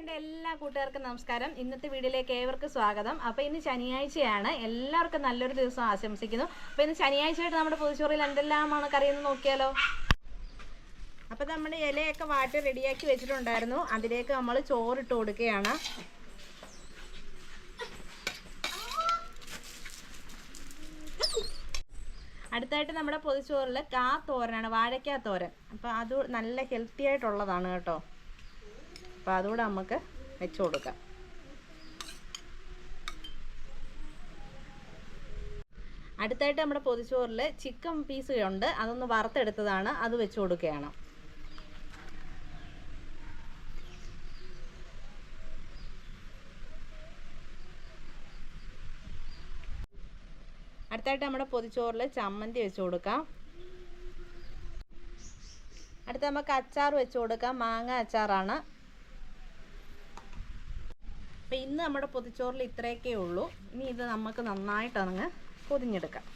എന്റെ എല്ലാ കൂട്ടുകാർക്കും നമസ്കാരം. ഇന്നത്തെ വീഡിയോയിലേക്ക് ഏവർക്കും സ്വാഗതം. അപ്പോൾ ഇന്ന് ശനിയാഴ്ചയാണ്. എല്ലാവർക്കും നല്ലൊരു ദിവസം ആശംസിക്കുന്നു. അപ്പോൾ ഇന്ന് ശനിയാഴ്ചയായിട്ട് നമ്മുടെ പുതുച്ചോറിൽ എന്തെല്ലാമാണ് കറിയെന്ന് നോക്കിയാലോ? അപ്പോൾ നമ്മുടെ ഇലയൊക്കെ വാട്ടി റെഡിയാക്കി വെച്ചിട്ടുണ്ടായിരുന്നു. അതിലേക്ക് നമ്മൾ ചോറിട്ട് കൊടുക്കുകയാണ്. അടുത്തായിട്ട് നമ്മുടെ പൊതിച്ചോറിൽ കാ തോരനാണ് വാഴക്കാ തോരൻ. അപ്പോൾ അത് നല്ല ഹെൽത്തി ആയിട്ടുള്ളതാണ് കേട്ടോ. അപ്പോൾ അതുകൂടെ നമുക്ക് വെച്ച് കൊടുക്കാം. അടുത്തായിട്ട് നമ്മുടെ പൊതിച്ചോറിൽ ചിക്കൻ പീസ് ഉണ്ട്. അതൊന്ന് വറുത്തെടുത്തതാണ്. അത് വെച്ച് കൊടുക്കുകയാണ്. അടുത്തായിട്ട് നമ്മുടെ പൊതിച്ചോറിൽ ചമ്മന്തി വെച്ച് കൊടുക്കാം. അടുത്ത നമുക്ക് അച്ചാർ വെച്ച് കൊടുക്കാം. മാങ്ങ അച്ചാറാണ്. അപ്പം ഇന്ന് നമ്മുടെ പൊതിച്ചോറിൽ ഇത്രയൊക്കെ ഉള്ളൂ. ഇനി ഇത് നമുക്ക് നന്നായിട്ടങ്ങ് പൊതിഞ്ഞെടുക്കാം.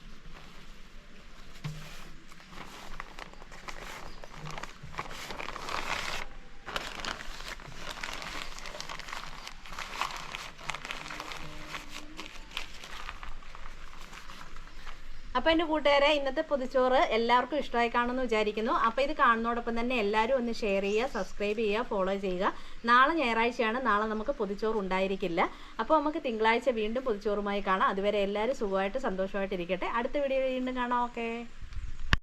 അപ്പോൾ എന്റെ കൂട്ടുകാരെ ഇന്നത്തെ പൊതിച്ചോറ് എല്ലാവർക്കും ഇഷ്ടമായി കാണുമെന്ന് വിചാരിക്കുന്നു. അപ്പോൾ ഇത് കാണുന്നതോടൊപ്പം തന്നെ എല്ലാവരും ഒന്ന് ഷെയർ ചെയ്യുക സബ്സ്ക്രൈബ് ചെയ്യുക ഫോളോ ചെയ്യുക. നാളെ ഞായറാഴ്ചയാണ്. നാളെ നമുക്ക് പൊതിച്ചോറ് ഉണ്ടായിരിക്കില്ല. അപ്പോൾ നമുക്ക് തിങ്കളാഴ്ച വീണ്ടും പൊതിച്ചോറുമായി കാണാം. അതുവരെ എല്ലാവരും സുഖമായിട്ട് സന്തോഷമായിട്ട് ഇരിക്കട്ടെ. അടുത്ത വീഡിയോ വീണ്ടും കാണാം. ഓക്കെ